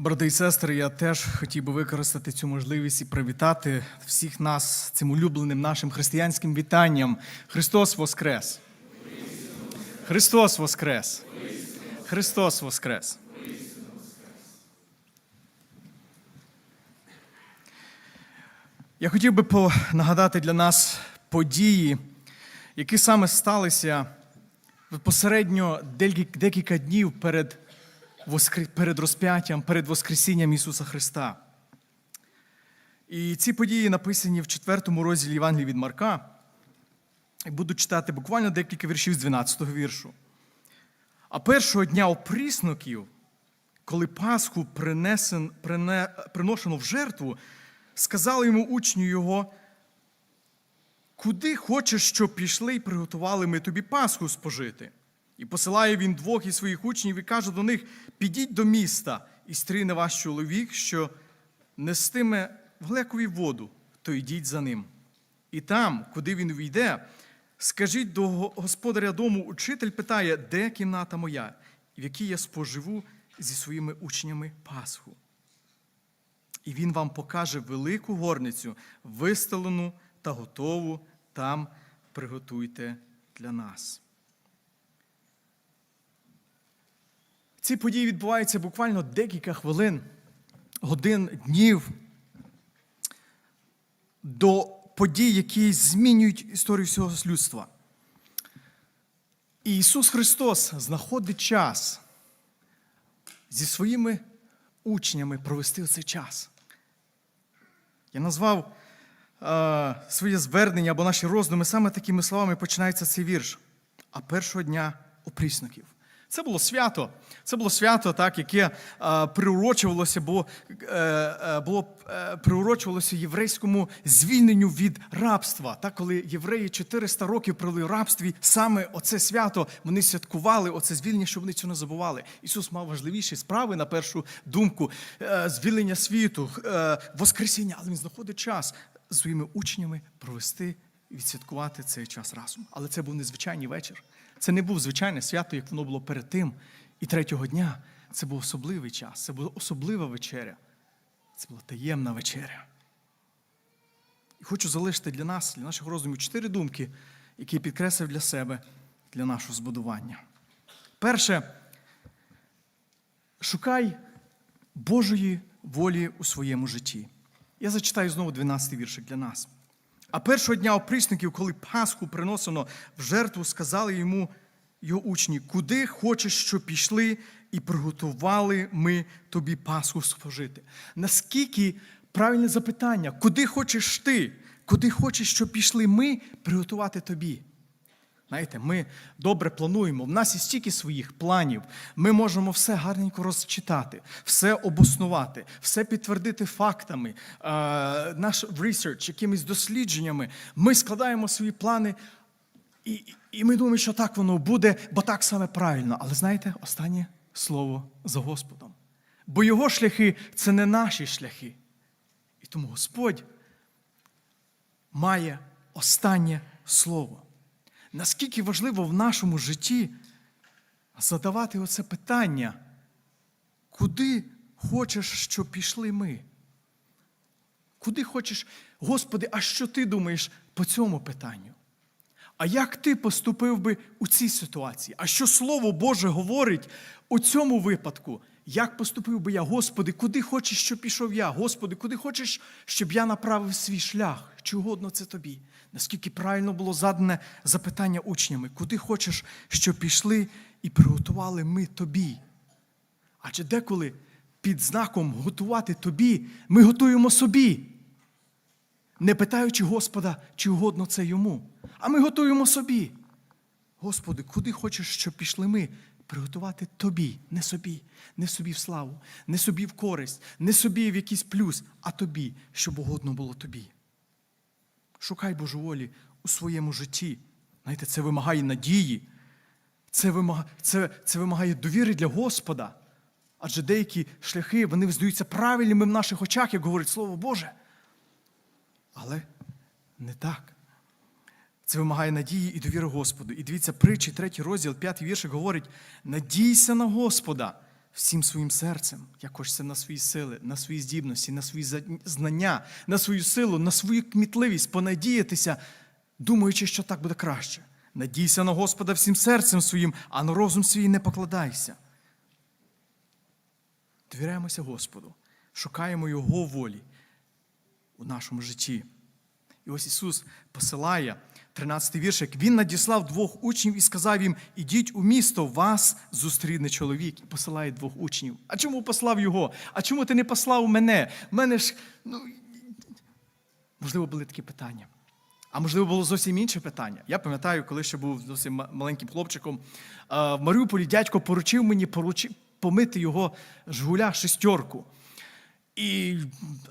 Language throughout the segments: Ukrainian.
Брати і сестри, я теж хотів би використати цю можливість і привітати всіх нас цим улюбленим нашим християнським вітанням. Христос Воскрес! Христос Воскрес! Христос Воскрес! Я хотів би нагадати для нас події, які саме сталися посередньо декілька днів перед, перед розп'яттям, перед Воскресінням Ісуса Христа. І ці події написані в четвертому розділі Євангелії від Марка. Буду читати буквально декілька віршів з 12-го віршу. А першого дня опрісноків, коли Пасху принесен, прине, приношено в жертву, сказали йому учню його, куди хочеш, щоб пішли і приготували ми тобі Пасху спожити? І посилає він двох із своїх учнів і каже до них: підіть до міста, і стріне ваш чоловік, що нестиме в глекові воду, то йдіть за ним. І там, куди він увійде, скажіть до господаря дому, учитель питає, де кімната моя, в якій я споживу зі своїми учнями Пасху. І він вам покаже велику горницю, вистелену та готову, там приготуйте для нас. Ці події відбуваються буквально декілька хвилин, годин, днів до подій, які змінюють історію всього людства. І Ісус Христос знаходить час зі своїми учнями провести цей час. Я назвав е, своє звернення або наші роздуми саме такими словами починається цей вірш. А першого дня опрісноків. Це було свято. Це було свято, так, яке е, приурочувалося, бо, е, е, було е, приурочувалося єврейському звільненню від рабства. Так, коли євреї 400 років провели в рабстві, саме оце свято вони святкували, оце звільнення, щоб вони цього не забували. Ісус мав важливіші справи на першу думку, е, звільнення світу, е, Воскресіння, але він знаходить час з своїми учнями провести відсвяткувати цей час разом. Але це був незвичайний вечір. Це не був звичайне свято, як воно було перед тим. І третього дня це був особливий час, це була особлива вечеря. Це була таємна вечеря. І хочу залишити для нас, для наших роздумів, чотири думки, які я підкреслив для себе, для нашого збудування. Перше, шукай Божої волі у своєму житті. Я зачитаю знову 12-й віршик для нас. А першого дня оприсників, коли Пасху приносено в жертву, сказали йому його учні, куди хочеш, щоб пішли, і приготували ми тобі Пасху спожити. Наскільки правильне запитання, куди хочеш ти? Куди хочеш, щоб пішли ми приготувати тобі? Знаєте, ми добре плануємо. В нас є стільки своїх планів. Ми можемо все гарненько розчитати, все обоснувати, все підтвердити фактами, наш research, якимись дослідженнями. Ми складаємо свої плани, і, і ми думаємо, що так воно буде, бо так саме правильно. Але знаєте, останнє слово за Господом. Бо його шляхи це не наші шляхи. І тому Господь має останнє слово. Наскільки важливо в нашому житті задавати оце питання, куди хочеш, щоб пішли ми? Куди хочеш, Господи, а що ти думаєш по цьому питанню? А як ти поступив би у цій ситуації? А що Слово Боже говорить у цьому випадку? Як поступив би я, Господи, куди хочеш, щоб пішов я? Господи, куди хочеш, щоб я направив свій шлях? Чи угодно це тобі? Наскільки правильно було задане запитання учнями, куди хочеш, щоб пішли і приготували ми тобі? Адже деколи під знаком готувати тобі, ми готуємо собі, не питаючи Господа, чи угодно це йому. А ми готуємо собі. Господи, куди хочеш, щоб пішли ми? Приготувати тобі, не собі, не собі в славу, не собі в користь, не собі в якийсь плюс, а тобі, щоб угодно було тобі. Шукай Божу волі у своєму житті. Знаєте, це вимагає надії, це вимагає, це, це вимагає довіри для Господа. Адже деякі шляхи вони здаються правильними в наших очах, як говорить Слово Боже. Але не так. Це вимагає надії і довіри Господу. І дивіться, притчі, третій розділ, п'ятий віршик говорить: надійся на Господа, всім своїм серцем, як хочеться на свої сили, на свої здібності, на свої знання, на свою силу, на свою кмітливість понадіятися, думаючи, що так буде краще. Надійся на Господа всім серцем своїм, а на розум свій не покладайся. Довіряємося Господу, шукаємо Його волі у нашому житті. І ось Ісус посилає 13-й віршик. Він надіслав двох учнів і сказав їм: Ідіть у місто, вас зустріне чоловік. І посилає двох учнів. А чому послав його? А чому ти не послав мене? Мене ж, ну, можливо, були такі питання. А можливо, було зовсім інше питання. Я пам'ятаю, коли ще був зовсім маленьким хлопчиком, в Маріуполі дядько поручив мені поручи- помити його Жгуля шестерку. І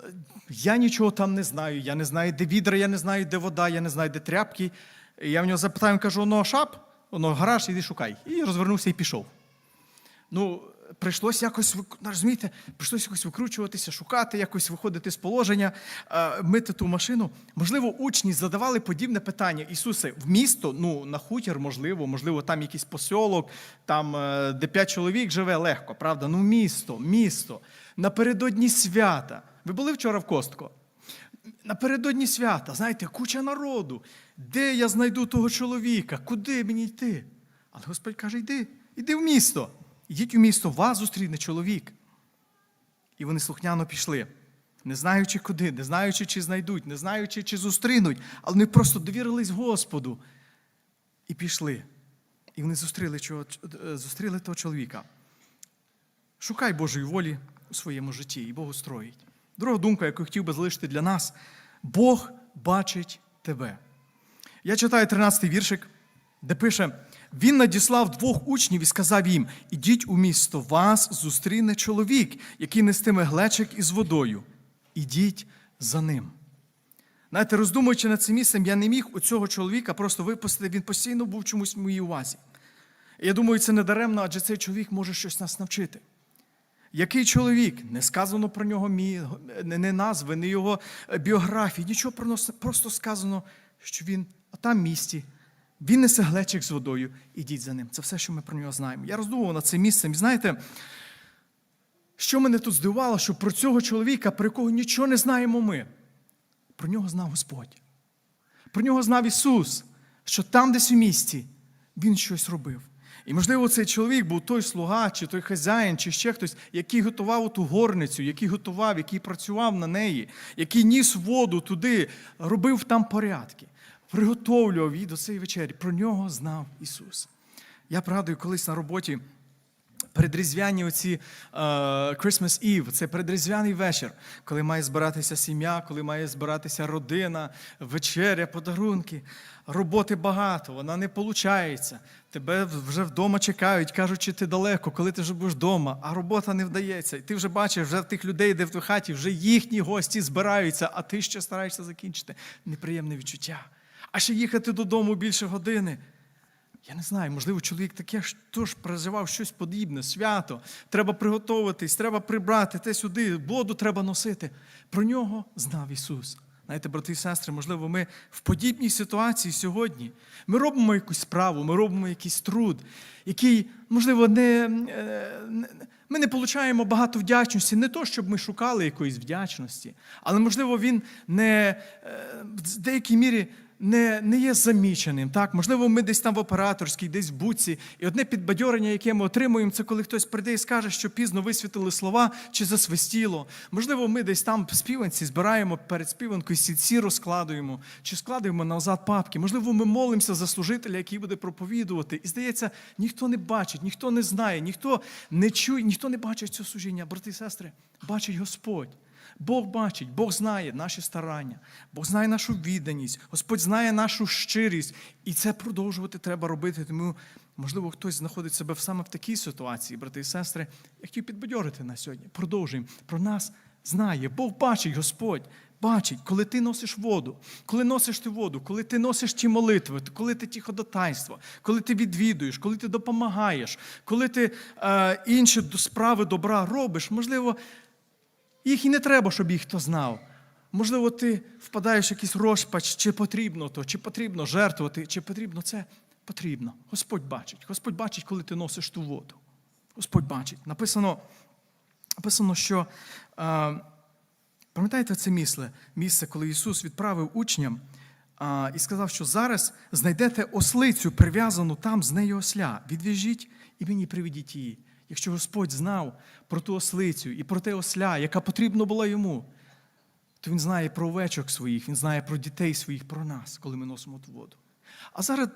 е, я нічого там не знаю. Я не знаю, де відра, я не знаю, де вода, я не знаю, де тряпки. І я в нього запитаю, кажу, ну, шап, воно гараж, іди шукай. І розвернувся і пішов. Ну, прийшлося якось, ну, розумієте, прийшлося якось викручуватися, шукати, якось виходити з положення, е, мити ту машину. Можливо, учні задавали подібне питання. Ісусе, в місто, ну, на хутір, можливо, можливо, там якийсь посьолок, там, е, де п'ять чоловік живе, легко, правда? Ну, місто, місто. Напередодні свята. Ви були вчора в Костко? Напередодні свята, знаєте, куча народу. Де я знайду того чоловіка? Куди мені йти? Але Господь каже: йди, йди в місто. Ідіть у місто, вас зустріне чоловік. І вони слухняно пішли, не знаючи куди, не знаючи, чи знайдуть, не знаючи, чи зустрінуть, але вони просто довірились Господу і пішли. І вони зустріли, чого- е, зустріли того чоловіка. Шукай Божої волі у своєму житті, і Бог устроїть. Друга думка, яку хотів би залишити для нас: Бог бачить тебе. Я читаю 13-й віршик, де пише: Він надіслав двох учнів і сказав їм: Ідіть у місто, вас зустріне чоловік, який нестиме глечик із водою. Ідіть за ним. Знаєте, роздумуючи над цим місцем, я не міг у цього чоловіка просто випустити, він постійно був чомусь в моїй увазі. Я думаю, це не даремно, адже цей чоловік може щось нас навчити. Який чоловік? Не сказано про нього не назви, не його е, біографії, нічого про нас, просто сказано, що він там місті, він несе глечик з водою, ідіть за ним. Це все, що ми про нього знаємо. Я роздумував над цим місцем. І знаєте, що мене тут здивувало, що про цього чоловіка, про якого нічого не знаємо ми, про нього знав Господь. Про нього знав Ісус, що там, десь у місті, Він щось робив. І, можливо, цей чоловік був той слуга, чи той хазяїн, чи ще хтось, який готував ту горницю, який готував, який працював на неї, який ніс воду туди, робив там порядки, приготовлював її до цієї вечері. Про нього знав Ісус. Я пригадую, колись на роботі Передріздвяні оці е, Christmas Eve, це передріздвяний вечір, коли має збиратися сім'я, коли має збиратися родина, вечеря, подарунки. Роботи багато, вона не виходить. Тебе вже вдома чекають, кажуть, чи ти далеко, коли ти вже будеш вдома, а робота не вдається. І ти вже бачиш, вже в тих людей, де в твоїй хаті, вже їхні гості збираються, а ти ще стараєшся закінчити. Неприємне відчуття. А ще їхати додому більше години. Я не знаю, можливо, чоловік таке ж теж переживав щось подібне, свято. Треба приготуватись, треба прибрати те сюди, воду треба носити. Про нього знав Ісус. Знаєте, брати і сестри, можливо, ми в подібній ситуації сьогодні. Ми робимо якусь справу, ми робимо якийсь труд, який, можливо, не, е, ми не получаємо багато вдячності, не то, щоб ми шукали якоїсь вдячності, але, можливо, він не е, в деякій мірі не, не є заміченим. Так? Можливо, ми десь там в операторській, десь в буці, і одне підбадьорення, яке ми отримуємо, це коли хтось прийде і скаже, що пізно висвітили слова чи засвистіло. Можливо, ми десь там в співанці збираємо перед співанкою сітці розкладуємо, чи складуємо назад папки. Можливо, ми молимося за служителя, який буде проповідувати. І здається, ніхто не бачить, ніхто не знає, ніхто не чує, ніхто не бачить цього служіння. Брати і сестри, бачить Господь. Бог бачить, Бог знає наші старання, Бог знає нашу відданість, Господь знає нашу щирість. І це продовжувати треба робити. Тому, можливо, хтось знаходить себе саме в такій ситуації, брати і сестри. Я хотів підбадьорити нас сьогодні. Продовжуємо. Про нас знає. Бог бачить, Господь. Бачить, коли ти носиш воду, коли носиш ти воду, коли ти носиш ті молитви, коли ти ті ходатайства, коли ти відвідуєш, коли ти допомагаєш, коли ти е, інші справи добра робиш, можливо, їх і не треба, щоб їх хто знав. Можливо, ти впадаєш в якийсь розпач, чи потрібно то, чи потрібно жертвувати, чи потрібно це. Потрібно. Господь бачить. Господь бачить, коли ти носиш ту воду. Господь бачить. Написано, написано що. Е, Пам'ятаєте це місце, місце, коли Ісус відправив учням а, і сказав, що зараз знайдете ослицю, прив'язану там з нею осля. Відв'яжіть і мені приведіть її. Якщо Господь знав про ту ослицю і про те осля, яка потрібна була йому, то Він знає про овечок своїх, Він знає про дітей своїх, про нас, коли ми носимо ту воду. А зараз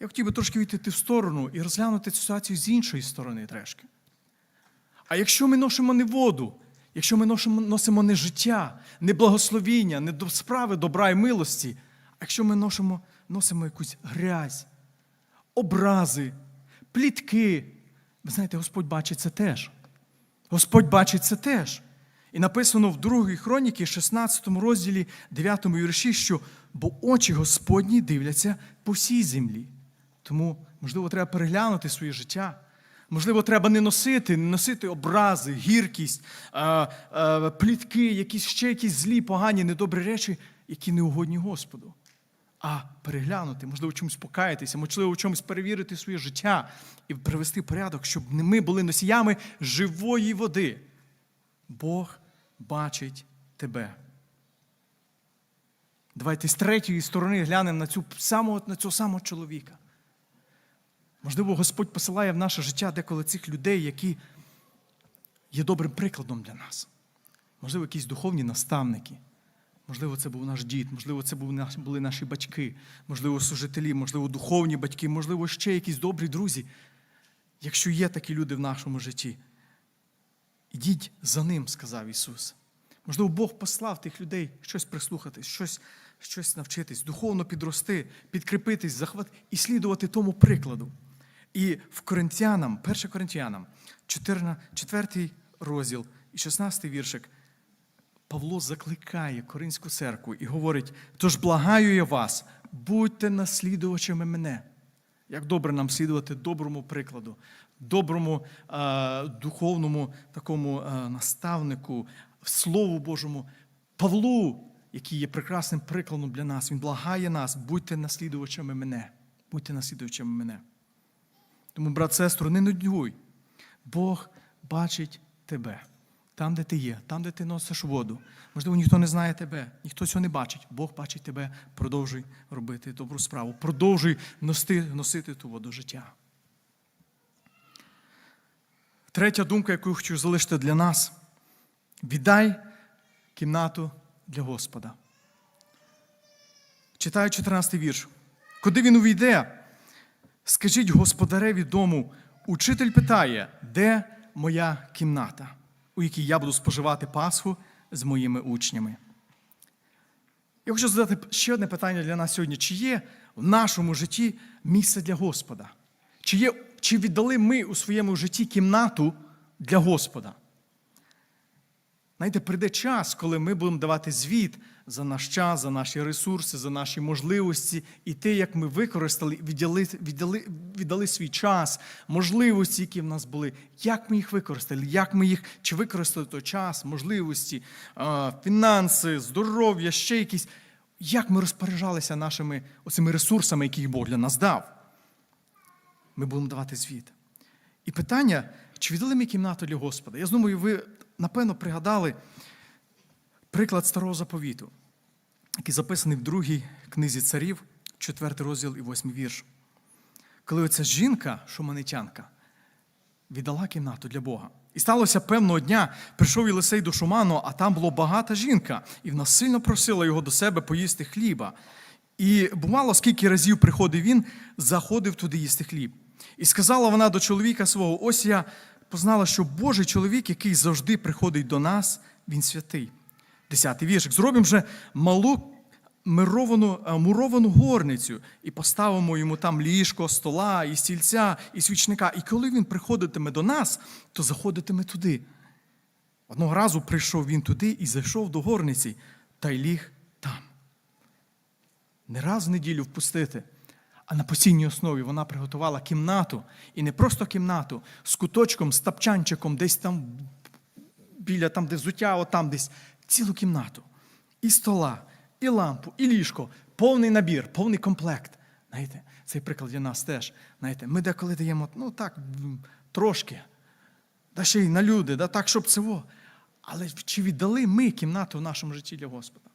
я хотів би трошки відійти в сторону і розглянути цю ситуацію з іншої сторони трошки. А якщо ми носимо не воду, якщо ми носимо не життя, не благословіння, не до справи добра і милості, а якщо ми носимо, носимо якусь грязь, образи, плітки, ви знаєте, Господь бачить це теж. Господь бачить це теж. І написано в 2 хроніки, 16 розділі, 9 вірші, що бо очі Господні дивляться по всій землі. Тому, можливо, треба переглянути своє життя. Можливо, треба не носити, не носити образи, гіркість, плітки, якісь ще якісь злі, погані, недобрі речі, які не угодні Господу. А переглянути, можливо, чомусь покаятися, можливо, в чомусь перевірити своє життя і привести порядок, щоб ми були носіями живої води. Бог бачить тебе. Давайте з третьої сторони глянемо на, цю самого, на цього самого чоловіка. Можливо, Господь посилає в наше життя деколи цих людей, які є добрим прикладом для нас. Можливо, якісь духовні наставники. Можливо, це був наш дід, можливо, це були наші батьки, можливо, служителі, можливо, духовні батьки, можливо, ще якісь добрі друзі. Якщо є такі люди в нашому житті, ідіть за ним, сказав Ісус. Можливо, Бог послав тих людей щось прислухатись, щось щось навчитись, духовно підрости, підкріпитись, захват і слідувати тому прикладу. І в Коринтянам, 1 Коринтянам, 4 розділ і 16 віршик, Павло закликає Коринську церкву і говорить: тож благаю я вас, будьте наслідувачами мене. Як добре нам слідувати доброму прикладу, доброму е, духовному такому е, наставнику, Слову Божому, Павлу, який є прекрасним прикладом для нас. Він благає нас, будьте наслідувачами мене. Будьте наслідувачами мене. Тому, брат, сестру, не нудьгуй. Бог бачить тебе. Там, де ти є, там, де ти носиш воду. Можливо, ніхто не знає тебе, ніхто цього не бачить. Бог бачить тебе, продовжуй робити добру справу, продовжуй носити, носити ту воду життя. Третя думка, яку я хочу залишити для нас: віддай кімнату для Господа. Читаю 14 вірш. Куди він увійде? Скажіть господареві дому, учитель питає, де моя кімната, у якій я буду споживати Пасху з моїми учнями. Я хочу задати ще одне питання для нас сьогодні: чи є в нашому житті місце для Господа? Чи, є, чи віддали ми у своєму житті кімнату для Господа? Знаєте, прийде час, коли ми будемо давати звіт за наш час, за наші ресурси, за наші можливості і те, як ми використали, віддали, віддали, віддали свій час, можливості, які в нас були, як ми їх використали, як ми їх чи використали той час, можливості, фінанси, здоров'я, ще якісь, як ми розпоряджалися нашими оцими ресурсами, які Бог для нас дав. Ми будемо давати звіт. І питання, чи віддали ми кімнату для Господа? Я думаю, ви напевно пригадали приклад старого заповіту, який записаний в другій книзі царів, 4 розділ і 8 вірш. Коли оця жінка, шуманитянка, віддала кімнату для Бога. І сталося певного дня, прийшов Єлисей до Шуману, а там була багата жінка, і вона сильно просила його до себе поїсти хліба. І бувало, скільки разів приходив він, заходив туди їсти хліб. І сказала вона до чоловіка свого: ось я познала, що Божий чоловік, який завжди приходить до нас, він святий. Десятий віршик. Зробимо же малу мировану, муровану горницю і поставимо йому там ліжко, стола, і стільця, і свічника. І коли він приходитиме до нас, то заходитиме туди. Одного разу прийшов він туди і зайшов до горниці та й ліг там. Не раз в неділю впустити. А на постійній основі вона приготувала кімнату, і не просто кімнату, з куточком, з тапчанчиком, десь там біля там, де взуття, отам десь цілу кімнату. І стола, і лампу, і ліжко, повний набір, повний комплект. Знаєте, Цей приклад для нас теж. Знаєте, Ми деколи даємо, ну так, трошки, да ще й на люди, да так, щоб во. Але чи віддали ми кімнату в нашому житті для Господа?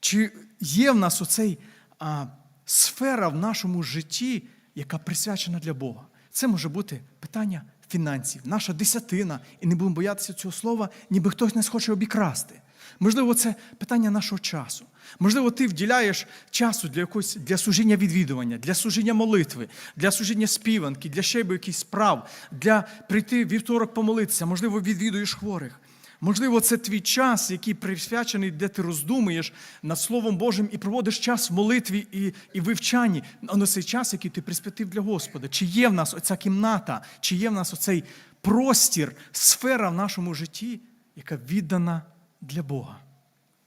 Чи є в нас оцей а, сфера в нашому житті, яка присвячена для Бога? Це може бути питання фінансів, наша десятина, і не будемо боятися цього слова, ніби хтось нас хоче обікрасти. Можливо, це питання нашого часу. Можливо, ти вділяєш часу для якогось для служіння відвідування, для служіння молитви, для служіння співанки, для ще якихось справ, для прийти вівторок помолитися, можливо, відвідуєш хворих. Можливо, це твій час, який присвячений, де ти роздумуєш над Словом Божим і проводиш час в молитві і, і вивчанні, але цей час, який ти присвятив для Господа. Чи є в нас оця кімната, чи є в нас оцей простір, сфера в нашому житті, яка віддана для Бога?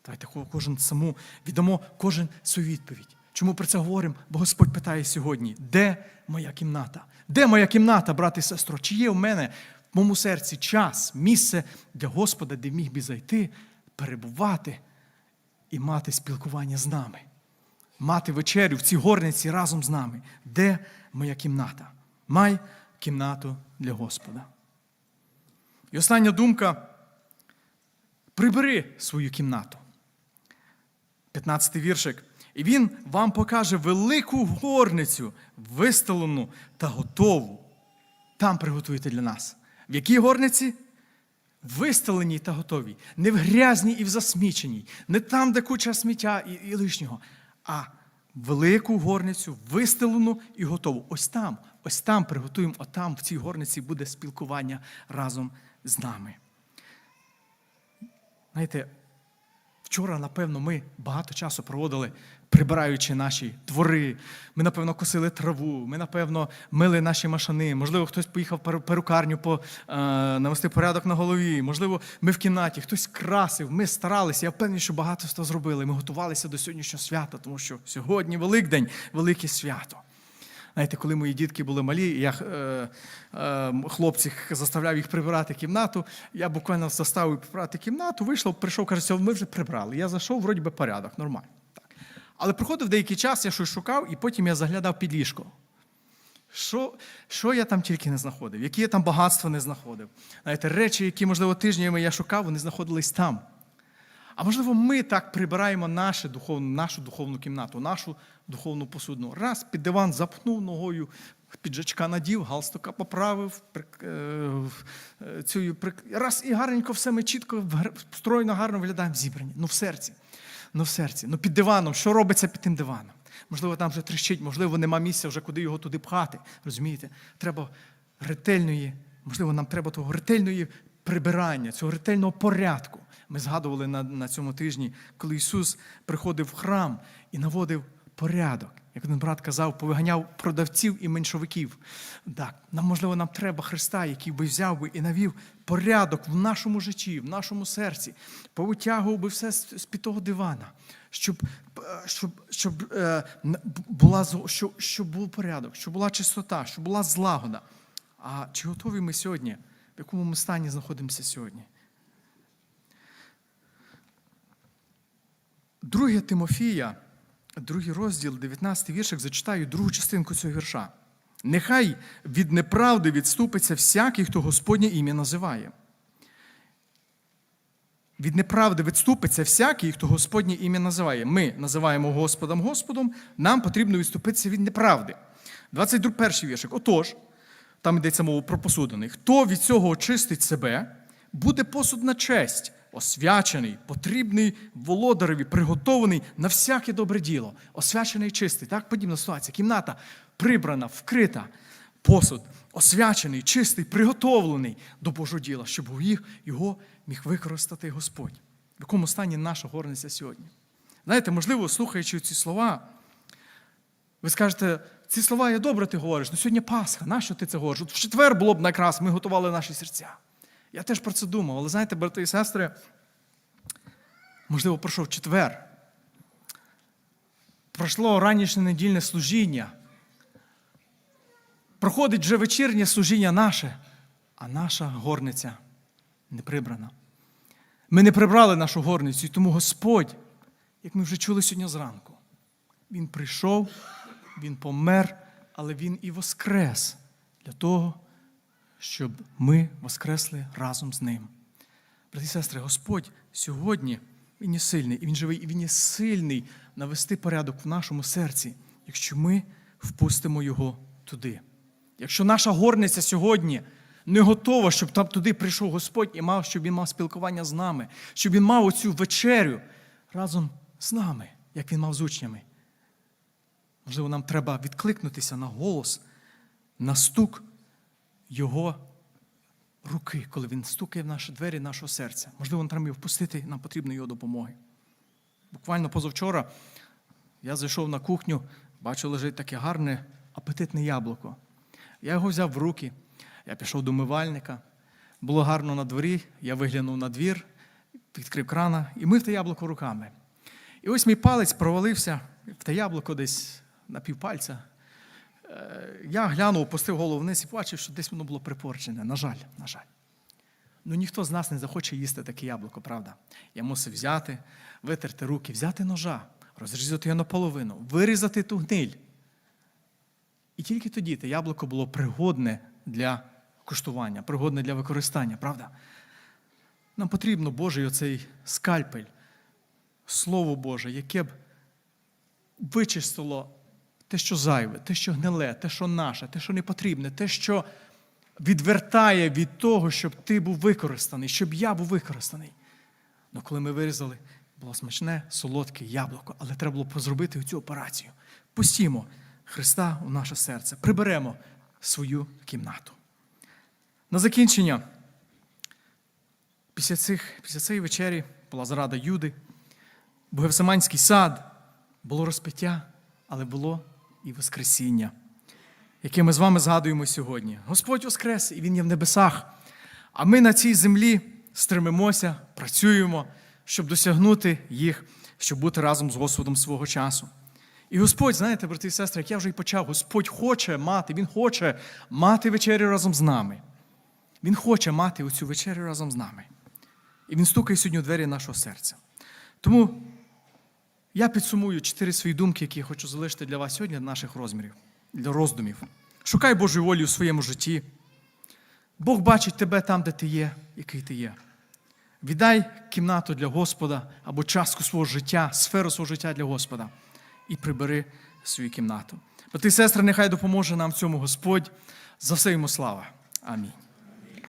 Давайте кожен саму віддамо кожен свою відповідь. Чому про це говоримо? Бо Господь питає сьогодні: де моя кімната? Де моя кімната, брати і сестро? Чи є в мене в моєму серці час, місце для Господа, де міг би зайти, перебувати і мати спілкування з нами, мати вечерю в цій горниці разом з нами? Де моя кімната? Май кімнату для Господа. І остання думка. Прибери свою кімнату. 15 віршик. І він вам покаже велику горницю, вистелену та готову. Там приготуєте для нас. В якій горниці? Вистеленій та готовій. Не в грязній і в засміченій, не там, де куча сміття і, і лишнього, а велику горницю, вистелену і готову. Ось там, ось там приготуємо, отам, в цій горниці буде спілкування разом з нами. Знаєте, вчора, напевно, ми багато часу проводили, прибираючи наші двори. Ми, напевно, косили траву, ми, напевно, мили наші машини. Можливо, хтось поїхав перукарню по, е, навести порядок на голові. Можливо, ми в кімнаті, хтось красив, ми старалися. Я впевнений, що багато що зробили. Ми готувалися до сьогоднішнього свята, тому що сьогодні Великдень, велике свято. Знаєте, коли мої дітки були малі, я е, е, хлопці заставляв їх прибирати кімнату. Я буквально заставив прибирати кімнату, вийшов, прийшов, каже, ми вже прибрали. Я зайшов, вроді би порядок, нормально. Так. Але проходив деякий час, я щось шукав, і потім я заглядав під ліжко. Що, що я там тільки не знаходив, які я там багатства не знаходив. Знаєте, речі, які, можливо, тижнями я шукав, вони знаходились там. А можливо, ми так прибираємо нашу духовну, нашу духовну кімнату, нашу духовну посудну. Раз під диван запхнув ногою, піджачка надів, галстука поправив, прик- е, цю, раз і гарненько все ми чітко, стройно, гарно виглядаємо зібрані. Ну в серці. Ну в серці. Ну під диваном. Що робиться під тим диваном? Можливо, там вже тріщить, можливо, нема місця вже куди його туди пхати. Розумієте? Треба ретельної, можливо, нам треба того ретельної прибирання, цього ретельного порядку. Ми згадували на, на цьому тижні, коли Ісус приходив в храм і наводив порядок. Як один брат казав, повиганяв продавців і меншовиків. Так, нам, можливо, нам треба Христа, який би взяв би і навів порядок в нашому житті, в нашому серці, повитягував би все з під того дивана, щоб, е, щоб, щоб, е, була, щоб, щоб був порядок, щоб була чистота, щоб була злагода. А чи готові ми сьогодні? В якому ми стані знаходимося сьогодні? Друге Тимофія, другий розділ, 19 віршик, зачитаю другу частинку цього вірша. Нехай від неправди відступиться всякий, хто Господнє ім'я називає. Від неправди відступиться всякий, хто Господнє ім'я називає. Ми називаємо Господом Господом, нам потрібно відступитися від неправди. 22 перший віршик. Отож, там йдеться мова про посудини. Хто від цього очистить себе, буде посуд на честь, освячений, потрібний володареві, приготований на всяке добре діло, освячений чистий. Так подібна ситуація. Кімната прибрана, вкрита, посуд, освячений, чистий, приготовлений до Божого діла, щоб їх, його міг використати Господь. В якому стані наша горниця сьогодні? Знаєте, можливо, слухаючи ці слова, ви скажете, ці слова є добре, ти говориш, ну сьогодні Пасха, нащо ти це говориш? От в четвер було б якраз, ми готували наші серця. Я теж про це думав, але знаєте, брати і сестри, можливо, пройшов четвер. Пройшло ранішнє недільне служіння. Проходить вже вечірнє служіння наше, а наша горниця не прибрана. Ми не прибрали нашу горницю, і тому Господь, як ми вже чули сьогодні зранку, Він прийшов, Він помер, але Він і воскрес для того, щоб ми воскресли разом з ним. Брати і сестри, Господь сьогодні Він є сильний, і Він живий, і Він є сильний навести порядок в нашому серці, якщо ми впустимо Його туди. Якщо наша горниця сьогодні не готова, щоб там туди прийшов Господь і мав, щоб він мав спілкування з нами, щоб він мав оцю вечерю разом з нами, як він мав з учнями. Можливо, нам треба відкликнутися на голос, на стук Його руки, коли він стукає в наші двері нашого серця. Можливо, нам треба впустити, нам потрібно його допомоги. Буквально позавчора я зайшов на кухню, бачу, лежить таке гарне апетитне яблуко. Я його взяв в руки, я пішов до мивальника. Було гарно на дворі, я виглянув на двір, відкрив крана і мив те яблуко руками. І ось мій палець провалився в те яблуко десь на півпальця. Е, Я глянув, опустив голову вниз і побачив, що десь воно було припорчене. На жаль, на жаль. Ну ніхто з нас не захоче їсти таке яблуко, правда? Я мусив взяти, витерти руки, взяти ножа, розрізати його наполовину, вирізати ту гниль. І тільки тоді те яблуко було пригодне для куштування, пригодне для використання, правда? Нам потрібно Божий оцей скальпель, Слово Боже, яке б вичистило те, що зайве, те, що гниле, те, що наше, те, що не потрібне, те, що відвертає від того, щоб ти був використаний, щоб я був використаний. Ну, коли ми вирізали, було смачне, солодке яблуко, але треба було зробити цю операцію. Пустімо Христа у наше серце, приберемо свою кімнату. На закінчення, після, цих, після цієї вечері була зрада Юди, був Гевсиманський сад, було розпиття, але було і Воскресіння, яке ми з вами згадуємо сьогодні. Господь Воскрес, і Він є в небесах. А ми на цій землі стремимося, працюємо, щоб досягнути їх, щоб бути разом з Господом свого часу. І Господь, знаєте, брати і сестри, як я вже і почав, Господь хоче мати, Він хоче мати вечерю разом з нами. Він хоче мати оцю вечерю разом з нами. І Він стукає сьогодні у двері нашого серця. Тому я підсумую чотири свої думки, які я хочу залишити для вас сьогодні, для наших розмірів, для роздумів. Шукай Божої волі у своєму житті. Бог бачить тебе там, де ти є, який ти є. Віддай кімнату для Господа або частку свого життя, сферу свого життя для Господа і прибери свою кімнату. Брати і сестри, нехай допоможе нам в цьому Господь. За все йому слава. Амінь.